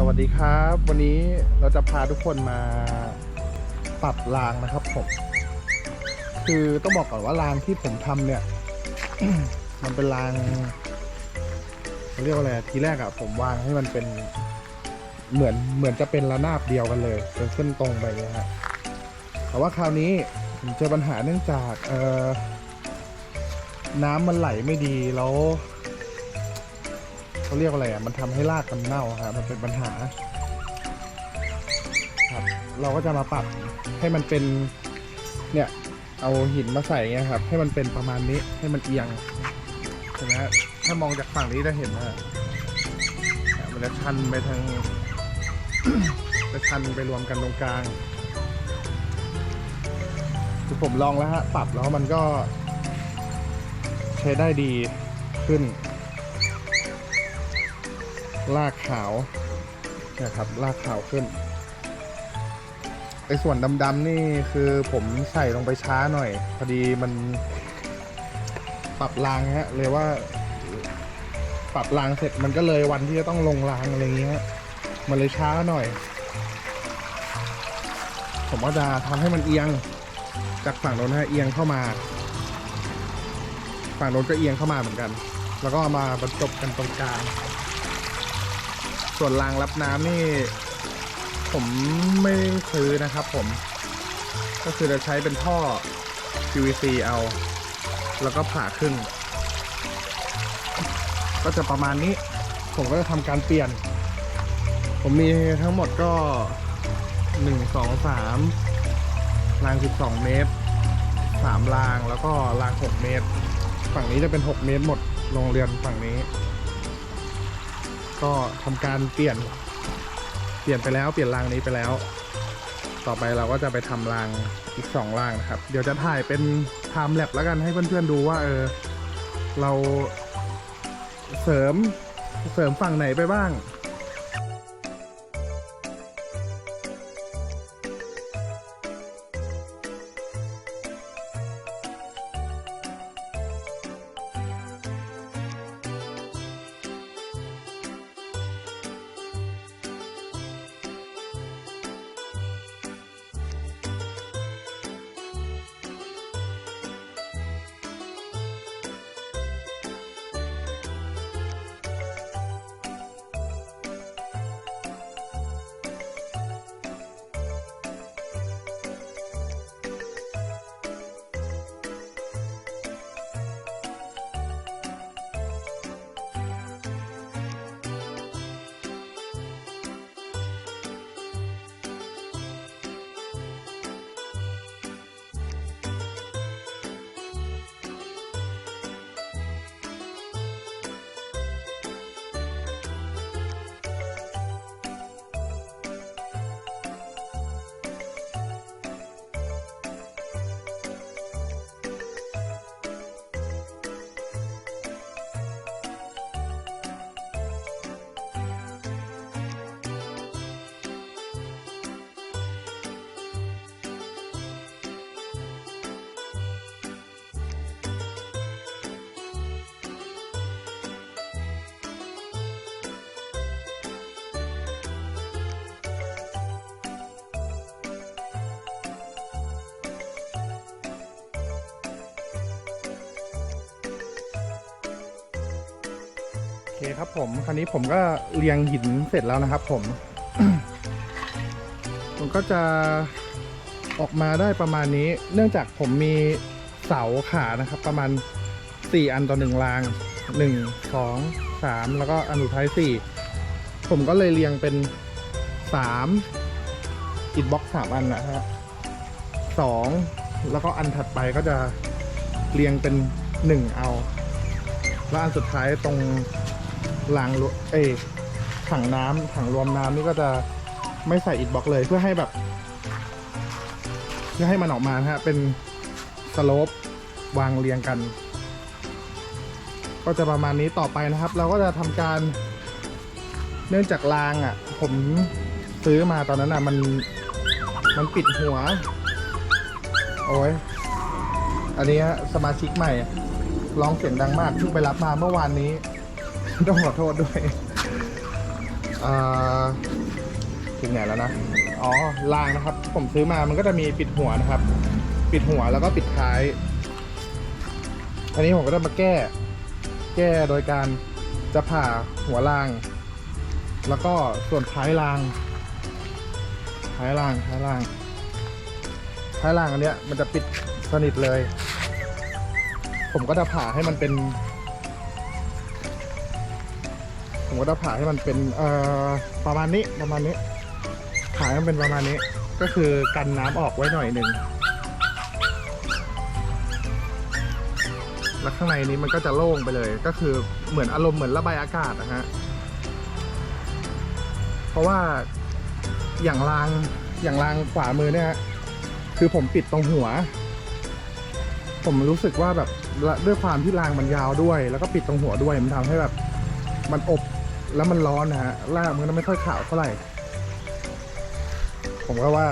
สวัสดีครับ วันนี้เราจะพาทุกคนมาปรับรางนะครับผม คือต้องบอกก่อนว่ารางที่ผมทำเนี่ย มันเป็นรางเรียกว่าอะไรทีแรกอะผมวางให้มันเป็นเหมือนเหมือนจะเป็นระนาบเดียวกันเลย เป็นเส้นตรงไปเลยฮะแต่ว่าคราวนี้ผมเจอปัญหาเนื่องจากเอ่อน้ำมันไหลไม่ดีแล้ว เขาเรียกอะไรอะ มันทำให้รากมันเน่าครับมันเป็นปัญหา ครับ เราก็จะมาปรับให้มันเป็น เนี่ย เอาหินมาใส่เงี้ยครับ ให้มันเป็นประมาณนี้ ให้มันเอียงเห็นไหมถ้ามองจากฝั่งนี้จะเห็นว่ามันจะชันไปทาง จะชันไปรวมกันตรงกลางคือผมลองแล้วฮะ ปรับแล้วมันก็ ใช้ได้ดีขึ้น ลากขาวนะครับลากขาวขึ้นไอ้ส่วนดำๆนี่คือผมใส่ลงไปช้าหน่อย พอดีมันปรับรางฮะเลยว่า ปรับรางเสร็จมันก็เลยวันที่จะต้องลงรางอะไรอย่างเงี้ยมันเลยช้าหน่อย ผมก็จะทำให้มันเอียงจากฝั่งโน้นฮะเอียงเข้ามา ฝั่งโน้นก็เอียงเข้ามาเหมือนกัน แล้วก็มาบรรจบกันตรงกลาง ส่วนรางรับน้ำนี่ ผมไม่ซื้อนะครับผม ก็คือจะใช้เป็นท่อ PVC เอา แล้วก็ผ่าครึ่ง ก็จะประมาณนี้ ผมก็จะทำการเปลี่ยน ผมมีทั้งหมดก็1 2 3ราง12เมตร3รางแล้วก็ราง6เมตร ฝั่งนี้จะเป็น6เมตรหมดโรงเรียนฝั่งนี้ ก็ทำการเปลี่ยน เปลี่ยนไปแล้วเปลี่ยนรางนี้ไปแล้ว ต่อไปเราก็จะไปทำรางอีกสองรางนะครับ เดี๋ยวจะถ่ายเป็นไทม์แลปแล้วกันให้เพื่อนๆดูว่าเออเราเสริมเสริมฝั่งไหนไปบ้าง คครับผมคราวนี้ผมก็เรียงหินเสร็จแล้วนะครับ ผมผมก็จะออกมาได้ประมาณนี้ เนื่องจากผมมีเสาขานะครับ ประมาณ 4 อันต่อหนึ่งราง1 2 3 แล้วก็อันสุดท้าย 4 ผมก็เลยเรียงเป็น 3 อิดบ็อกสามอันนะฮะสองแล้วก็อันถัดไปก็จะเรียงเป็น 1 เอาแล้วอันสุดท้ายตรง รางเอยถังน้ำถังรวมน้ำนี่ก็จะไม่ใส่อิฐบล็อกเลยเพื่อให้แบบ เพื่อให้มันออกมาฮะเป็นสโลปวางเรียงกัน ก็จะประมาณนี้ต่อไปนะครับ เราก็จะทำการเนื่องจากรางอะ ผมซื้อมาตอนนั้นอะ มันมันปิดหัว โอ้ยอันนี้สมาชิกใหม่ร้องเสียงดังมากเพิ่งไปรับมาเมื่อวานนี้ ต้องขอโทษด้วยอ่าถึงไหนแล้วนะ อ๋อรางนะครับ ผมซื้อมามันก็จะมีปิดหัวนะครับ ปิดหัวแล้วก็ปิดท้ายอันนี้ผมก็จะมาแก้ แก้โดยการจะผ่าหัวราง แล้วก็ส่วนท้ายรางท้ายรางท้ายรางท้ายรางอันเนี้ยมันจะปิดสนิทเลย ผมก็จะผ่าให้มันเป็น ผมก็จะผ่าให้มันเป็นเอ่อประมาณนี้ประมาณนี้ผ่าให้มันเป็นประมาณนี้ ก็คือกันน้ำออกไว้หน่อยหนึ่งแล้วข้างในนี้มันก็จะโล่งไปเลย ก็คือเหมือนอารมณ์เหมือนระบายอากาศนะฮะเพราะว่าอย่างรางอย่างรางขวามือเนี่ยฮะคือผมปิดตรงหัว ผมรู้สึกว่าแบบด้วยความที่รางมันยาวด้วย แล้วก็ปิดตรงหัวด้วยมันทำให้แบบ มันอบ แล้วมันร้อนนะฮะรากมันก็ไม่ค่อยขาวเท่าไหร่ ผมก็ว่า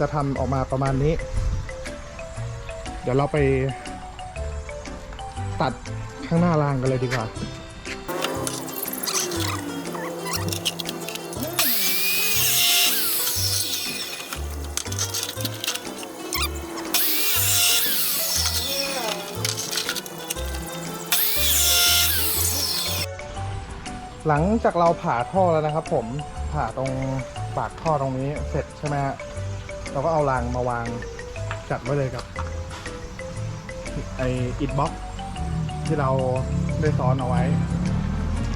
จะทำออกมาประมาณนี้ เดี๋ยวเราไปตัดข้างหน้ารางกันเลยดีกว่า หลังจากเราผ่าท่อแล้วนะครับ ผมผ่าตรงปากท่อตรงนี้เสร็จใช่ไหมฮะเราก็เอารางมาวางจัดไว้เลยกับไออิดบ็อกที่เราได้ซ้อนเอาไว้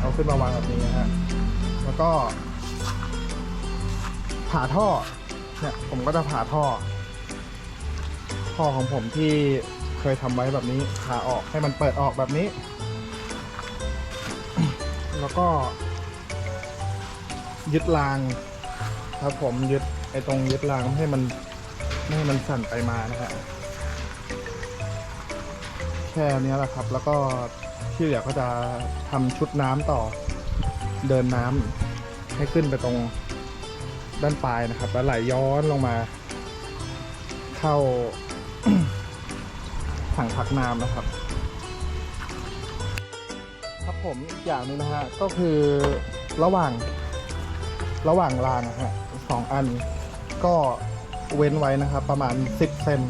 เอาขึ้นมาวางแบบนี้นะฮะแล้วก็ผ่าท่อเนี่ยผมก็จะผ่าท่อ ท่อของผมที่เคยทำไว้แบบนี้ผ่าออกให้มันเปิดออกแบบนี้ แล้วก็ ยึดราง ครับผมยึดไอ้ตรงยึดรางไม่ให้มันไม่ให้มันสั่นไปมานะฮะแค่เนี้ยแหละครับ แล้วก็ที่เหลือก็จะทำชุดน้ำต่อเดินน้ำให้ขึ้นไปตรงด้านปลายนะครับ แล้วไหลย้อนลงมา เข้าถังพักน้ำนะครับ ผมอีกอย่างหนึงนะฮะก็คือระหว่างระหว่างรางนะฮะสองอันก็เว้นไว้นะครับ ประมาณ 10เซน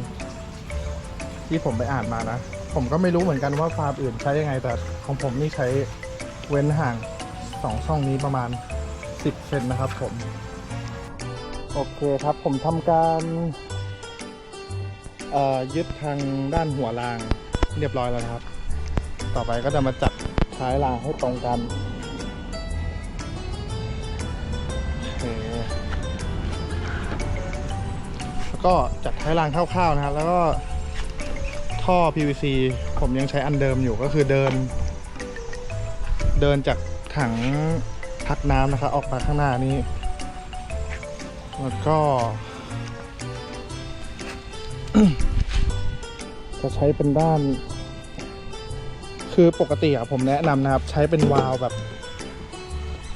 ที่ผมไปอ่านมานะ ผมก็ไม่รู้เหมือนกันว่าฟาร์มอื่นใช้ยังไง แต่ของผมนี่ใช้เว้นห่างสองช่องนี้ประมาณ 10เซนนะครับผม โอเคครับผมทำการเอ่อยึดทางด้านหัวรางเรียบร้อยแล้วนะครับ ต่อไปก็จะมาจัด ท้ายรางให้ตรงกันเคแล้วก็จัดท้ายรางคร่าวๆนะครับ แล้วก็ท่อ PVC ผมยังใช้อันเดิมอยู่ก็คือเดิน เดินจากถังพักน้ำนะครับ ออกมาข้างหน้านี้ แล้วก็ จะใช้เป็นด้าน คือปกติอะผมแนะนำนะครับ ใช้เป็นวาล์วแบบ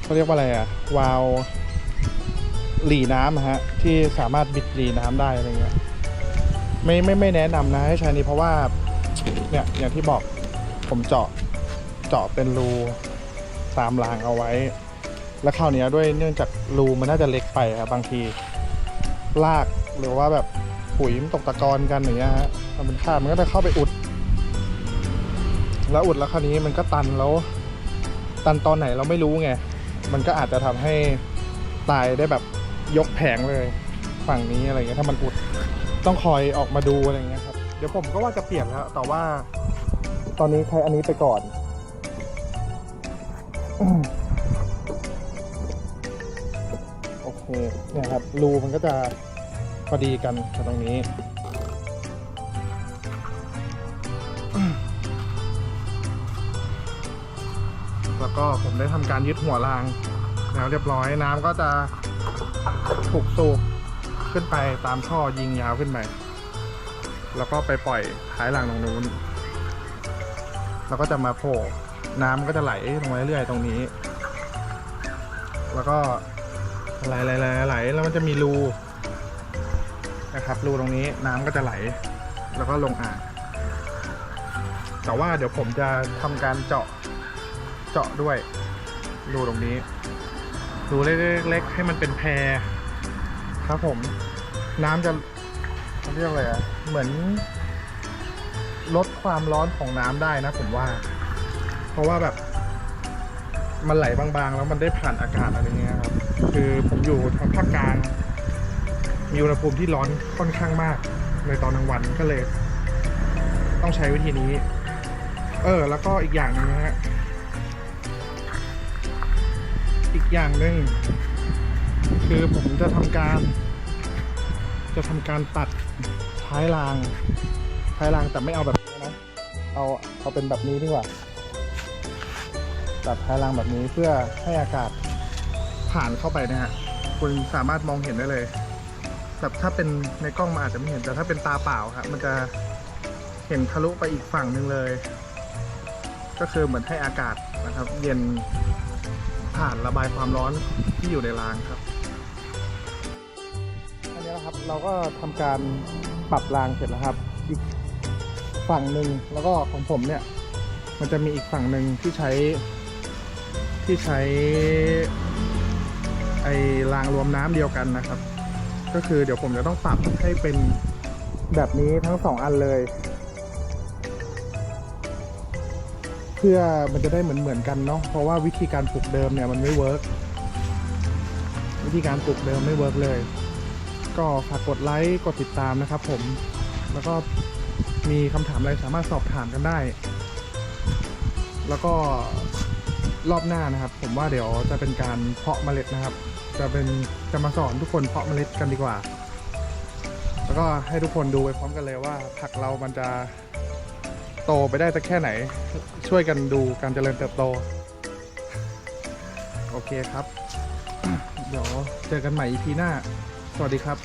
เขาเรียกว่าอะไรอะวาล์วหลีน้ำอะฮะที่สามารถบิดหลีน้ำได้อะไรเงี้ยไม่ไม่ไม่แนะนำนะให้ใช้นี้เพราะว่าเนี่ยอย่างที่บอกผมเจาะเจาะเป็นรูตามรางเอาไว้ แล้วคราวนี้ด้วยเนื่องจากรูมันน่าจะเล็กไปครับบางทีลากหรือว่าแบบปุ๋ยมันตกตะกอนกันอย่างเงี้ยฮะมันเป็นข้ามันก็จะเข้าไปอุด แล้วอุดแล้วคราวนี้มันก็ตันแล้ว ตันตอนไหนเราไม่รู้ไง มันก็อาจจะทำให้ตายได้แบบยกแผงเลย ฝั่งนี้อะไรเงี้ยถ้ามันอุดต้องคอยออกมาดูอะไรเงี้ยครับ เดี๋ยวผมก็ว่าจะเปลี่ยนแล้วแต่ว่า ตอนนี้ใช้อันนี้ไปก่อนอโอเคเนี่ยครับรูมันก็จะพอดีกันตรงนี้ ก็ผมได้ทำการยึดหัวรางแล้วเรียบร้อยน้ำก็จะถูกสูบขึ้นไปตามท่อยิงยาวขึ้นไปแล้วก็ไปปล่อยท้ายหลังตรงนู้นแล้วก็จะมาโผล่น้ำก็จะไหลลงมาเรื่อยๆตรงนี้ แล้วก็ไหลไหลไหลไหลแล้วมันจะมีรูนะครับรูตรงนี้น้ำก็จะไหล แล้วก็ลงอ่างแต่ว่าเดี๋ยวผมจะทำการเจาะ เจาะด้วยรูตรงนี้รูเล็กๆให้มันเป็นแพรครับผม น้ำจะเขาเรียกอะไรอะเหมือน ลดความร้อนของน้ำได้นะผมว่า เพราะว่าแบบ มันไหลบางๆ แล้วมันได้ผ่านอากาศอะไรเงี้ยครับ คือผมอยู่ทางภาคกลางมีอุณหภูมิที่ร้อนค่อนข้างมาก ในตอนกลางวันก็เลย ต้องใช้วิธีนี้ เออ แล้วก็อีกอย่างหนึงนะฮะ อย่างหนึ่งคือผมจะทำการ จะทำการตัดท้ายราง ท้ายรางแต่ไม่เอาแบบนี้นะเอาเอาเป็นแบบนี้ดีกว่า ตัดท้ายรางแบบนี้เพื่อให้อากาศผ่านเข้าไปนะฮะคุณสามารถมองเห็นได้เลยแบบถ้าเป็นในกล้องมันอาจจะไม่เห็นแต่ถ้าเป็นตาเปล่าครับมันจะเห็นทะลุไปอีกฝั่งหนึ่งเลย ก็คือเหมือนให้อากาศนะครับ เย็น ผ่านระบายความร้อนที่อยู่ในรางครับอันนี้นะครับเราก็ทำการปรับรางเสร็จแล้วครับ อีกฝั่งหนึ่งแล้วก็ของผมเนี่ย มันจะมีอีกฝั่งหนึ่งที่ใช้ที่ใช้ไอ้รางรวมน้ำเดียวกันนะครับ ก็คือเดี๋ยวผมจะต้องปรับให้เป็นแบบนี้ทั้งสองอันเลย เพื่อมันจะได้เหมือนเหมือนๆกันเนาะเพราะว่าวิธีการปลูกเดิมเนี่ยมันไม่เวิร์กวิธีการปลูกเดิมไม่เวิร์กเลย ก็ฝากกดไลค์กดติดตามนะครับ ผมแล้วก็มีคำถามอะไรสามารถสอบถามกันได้ แล้วก็รอบหน้านะครับ ผมว่าเดี๋ยวจะเป็นการเพาะเมล็ดนะครับ จะเป็นจะมาสอนทุกคนเพาะเมล็ดกันดีกว่า แล้วก็ให้ทุกคนดูไปพร้อมกันเลยว่าผักเรามันจะ โตไปได้สักแค่ไหน ช่วยกันดูการเจริญเติบโต โอเคครับ เดี๋ยวเจอกันใหม่ EP หน้า สวัสดีครับ